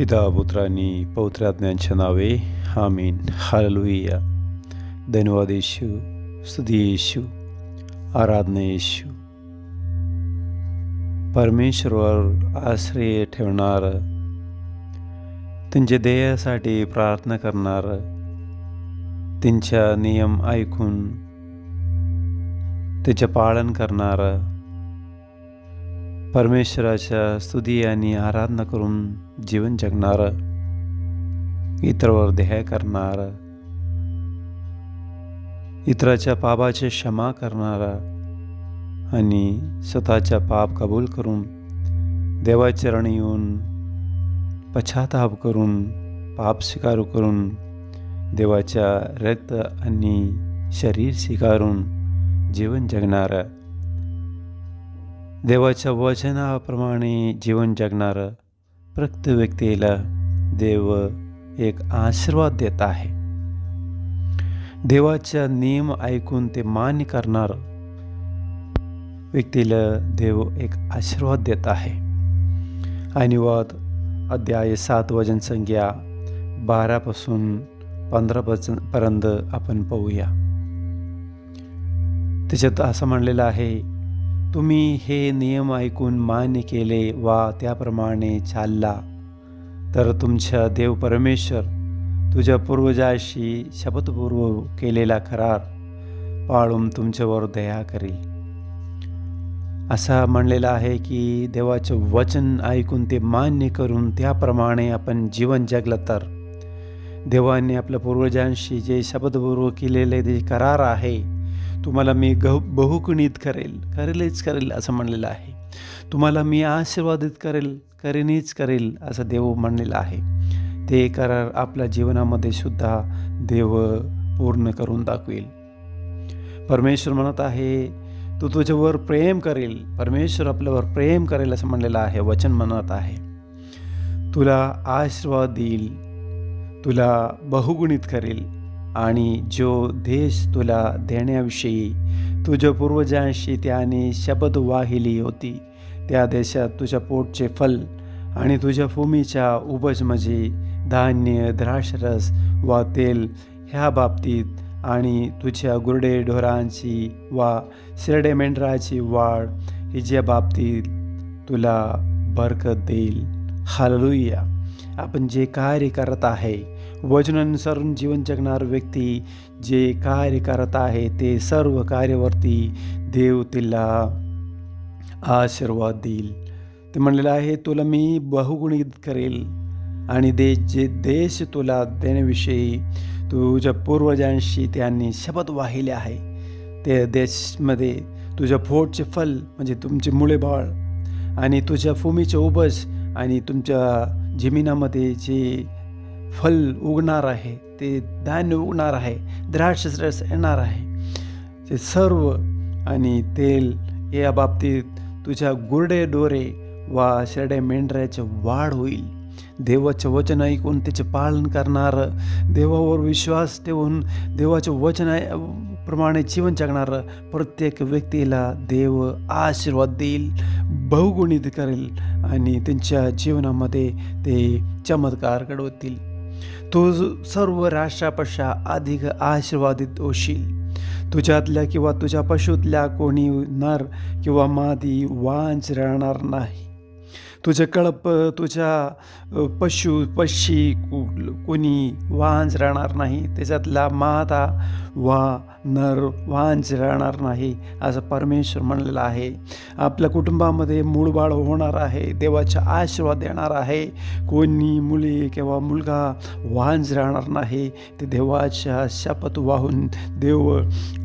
पिता पुत्रांनी पौत्राज्ञांच्या नावे. आमीन. हाललुया. धन्यवाद येशू. स्तुती येशू. आराधना येशू. आश्रय ठेवणार. त्यांच्या ध्येयासाठी प्रार्थना करणार. त्यांच्या नियम ऐकून त्याचे पालन करणारं. परमेश्वराच्या स्तुती आणि आराधना करून जीवन जगणारं इतरावर ध्येय करणार इतराच्या पापाचे क्षमा करणारा आणि स्वतःच्या पाप कबूल करून देवाचरण येऊन पश्चाताप करून पाप स्वीकारू करून देवाच्या रक्त आणि शरीर स्वीकारून जीवन जगणारा. देवाच्या वचनाप्रमाणे जीवन जगणारं प्रत्येक व्यक्तीला देव एक आशीर्वाद देत आहे. देवाच्या नियम ऐकून ते मान्य करणार व्यक्तीला देव एक आशीर्वाद देत आहे. आणि वाद अध्याय सात वजन संख्या बारापासून पंधरा पर्यंत आपण पाहूया. त्याच्यात असं म्हणलेलं आहे तुम्ही हे नियम ऐकून मान्य केले वा त्याप्रमाणे चालला. तर तुमच्या देव परमेश्वर तुझ्या पूर्वजाशी शपथपूर्व केलेला करार पाळून तुमच्यावर दया करील. असा म्हणलेला आहे की देवाचं वचन ऐकून ते मान्य करून त्याप्रमाणे आपण जीवन जगलं तर. देवाने आपल्या पूर्वजांशी जे शपथपूर्व केलेले जे करार आहे तुम्हाला मी गह बहुगुणित करेल करेलच करेल असं म्हणलेलं आहे. तुम्हाला मी आशीर्वादित करेल करेनीच करेल असं देव म्हणलेलं आहे. ते करार आपल्या जीवनामध्ये सुद्धा देव पूर्ण करून दाखवेल. परमेश्वर म्हणत आहे तू तुझ्यावर प्रेम करेल परमेश्वर आपल्यावर प्रेम करेल असं म्हणलेलं आहे वचन म्हणत आहे. तुला आशीर्वाद देईल तुला बहुगुणित करेल आणि जो देश तुला देण्याविषयी तुझ्या पूर्वजांशी त्याने शपथ वाहिली होती त्या देशात तुझ्या पोटचे फल आणि तुझ्या भूमीच्या उपज म्हणजे धान्य द्राक्षरस वा तेल ह्या बाबतीत आणि तुझ्या गुरडे ढोरांची वा शिरडे मेंढराची वाढ हिच्या बाबतीत तुला बरकत देईल. हालुया आपण जे कार्य करत आहे वचनानुसारून जीवन जगणार व्यक्ती जे कार्य करत आहे ते सर्व कार्यावरती देव तिला आशीर्वाद देईल. ते म्हणलेलं आहे तुला मी बहुगुणित करेल आणि दे जे देश तुला देण्याविषयी तुझ्या पूर्वजांशी त्यांनी शपथ वाहिले आहे ते देशमध्ये तुझ्या फोटचे फल म्हणजे तुमचे मुळे बाळ आणि तुझ्या भूमीचे उपज आणि तुमच्या जमिनामध्ये जे फल उगणार आहे ते धान्य उगणार आहे द्राक्ष रस येणार आहे. ते सर्व आणि तेल या बाबतीत तुझ्या गुरडे डोरे वा शेरडे मेंढऱ्याचे वाढ होईल. देवाचे वचन ऐकून त्याचे पालन करणारं देवावर विश्वास ठेवून देवाचे वचन प्रमाणे जीवन जगणारं प्रत्येक व्यक्तीला देव आशीर्वाद देईल बहुगुणित करेल आणि त्यांच्या जीवनामध्ये ते चमत्कार घडवतील. तो सर्व राष्ट्रापेक्षा अधिक आशीर्वादित होशील. तुझ्यातल्या किंवा तुझ्या पशुतल्या कोणी नर किंवा मादी वांच राहणार नाही. तुझे कळप तुझ्या पशु पक्षी कोणी वाहंच राहणार नाही त्याच्यातला माता वा नर वांज राहणार नाही असं परमेश्वर म्हणलेलं आहे. आपल्या कुटुंबामध्ये मूळबाळ होणार आहे देवाचा आशीर्वाद येणार आहे. कोणी मुली किंवा मुलगा वांज राहणार नाही ते देवाच्या शपथ वाहून देव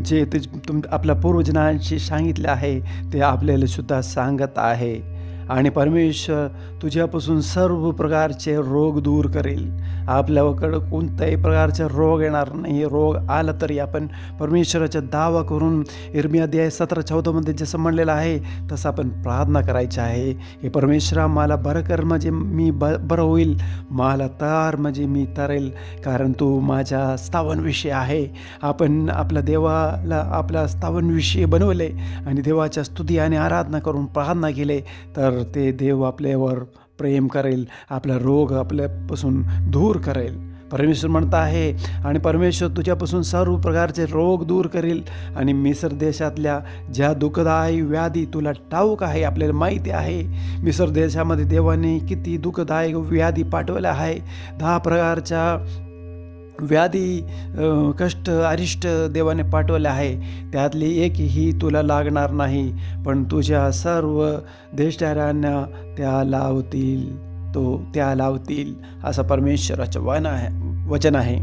जे ते तुम आपल्या पूर्वजनांशी सांगितले आहे ते आपल्याला सुद्धा सांगत आहे. आणि परमेश्वर तुझ्यापासून सर्व प्रकारचे रोग दूर करेल. आपल्याकडं कोणत्याही प्रकारचे रोग येणार नाही. रोग आला तरी आपण परमेश्वराचा दावा करून इर्मियाध्याय सतरा चौदामध्ये जसं म्हणलेलं आहे तसं आपण प्रार्थना करायची आहे हे परमेश्वरा मला बरं कर म्हणजे मी ब बरं होईल. मला तार म्हणजे मी तरेल कारण तू माझ्या स्थावनविषयी आहे. आपण आपल्या देवाला आपल्या स्थावनविषयी बनवले आणि देवाच्या स्तुती आणि आराधना करून प्रार्थना केले तर तर ते देव आपल्यावर प्रेम करेल आपला रोग आपल्यापासून दूर करेल. परमेश्वर म्हणत आहे आणि परमेश्वर तुझ्यापासून सर्व प्रकारचे रोग दूर करेल आणि मिसर देशातल्या ज्या दुःखदायी व्याधी तुला ठाऊक आहे आपल्याला माहिती आहे मिसर देशामध्ये देवाने किती दुःखदायक व्याधी पाठवल्या आहे. दहा प्रकारच्या व्याधी कष्ट अरिष्ट देवाने पाठवले आहे. त्यातली एक ही तुला लागणार नाही पण तुझ्या सर्व देशधाऱ्यांना त्या लावतील तो त्या लावतील असं परमेश्वराचं वन आहे. वचन आहे.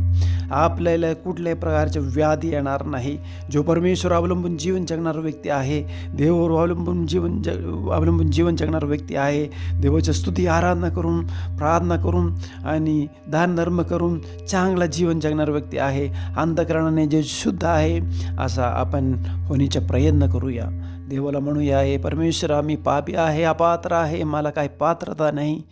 आपल्याला कुठल्याही प्रकारचे व्याधी येणार नाही. जो परमेश्वर अवलंबून जीवन जगणारा व्यक्ती आहे देवावर अवलंबून जीवन जग अवलंबून जीवन जगणारा व्यक्ती आहे देवाच्या स्तुती आराधना करून प्रार्थना करून आणि दान धर्म करून चांगला जीवन जगणारा व्यक्ती आहे. अंतकरणाने जे शुद्ध आहे असा आपण होण्याचा प्रयत्न करूया. देवाला म्हणूया हे परमेश्वर आम्ही पापी आहे अपात्र आहे मला काही पात्रता नाही.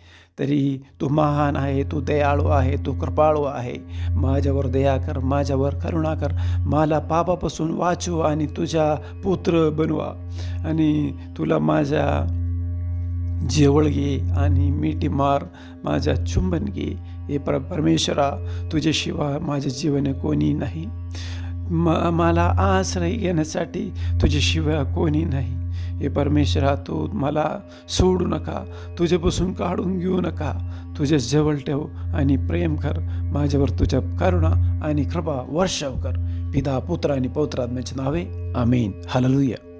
तरी तू महान आहे तू दयाळू आहे तू कृपाळू आहे. माझ्यावर दया कर माझ्यावर करुणा कर. मला पापापासून वाचू आणि तुझ्या पुत्र बनवा. आणि तुला माझ्या जेवळ घे आणि मिठी मार माझ्या चुंबन घे. हे पर परमेश्वरा तुझ्याशिवाय माझे जीवन कोणी नाही. म मला आश्रय घेण्यासाठी तुझ्याशिवाय कोणी नाही. हे परमेश्वरा तू मला सोडू नका तुझ्यापासून काढून घेऊ नका. तुझ्या जवळ ठेव आणि प्रेम कर. माझ्यावर तुझ्या करुणा आणि कृपा वर्षाव कर. पिता पुत्र आणि पौत्रात्म्याचे नावे आमीन. हालेलुया.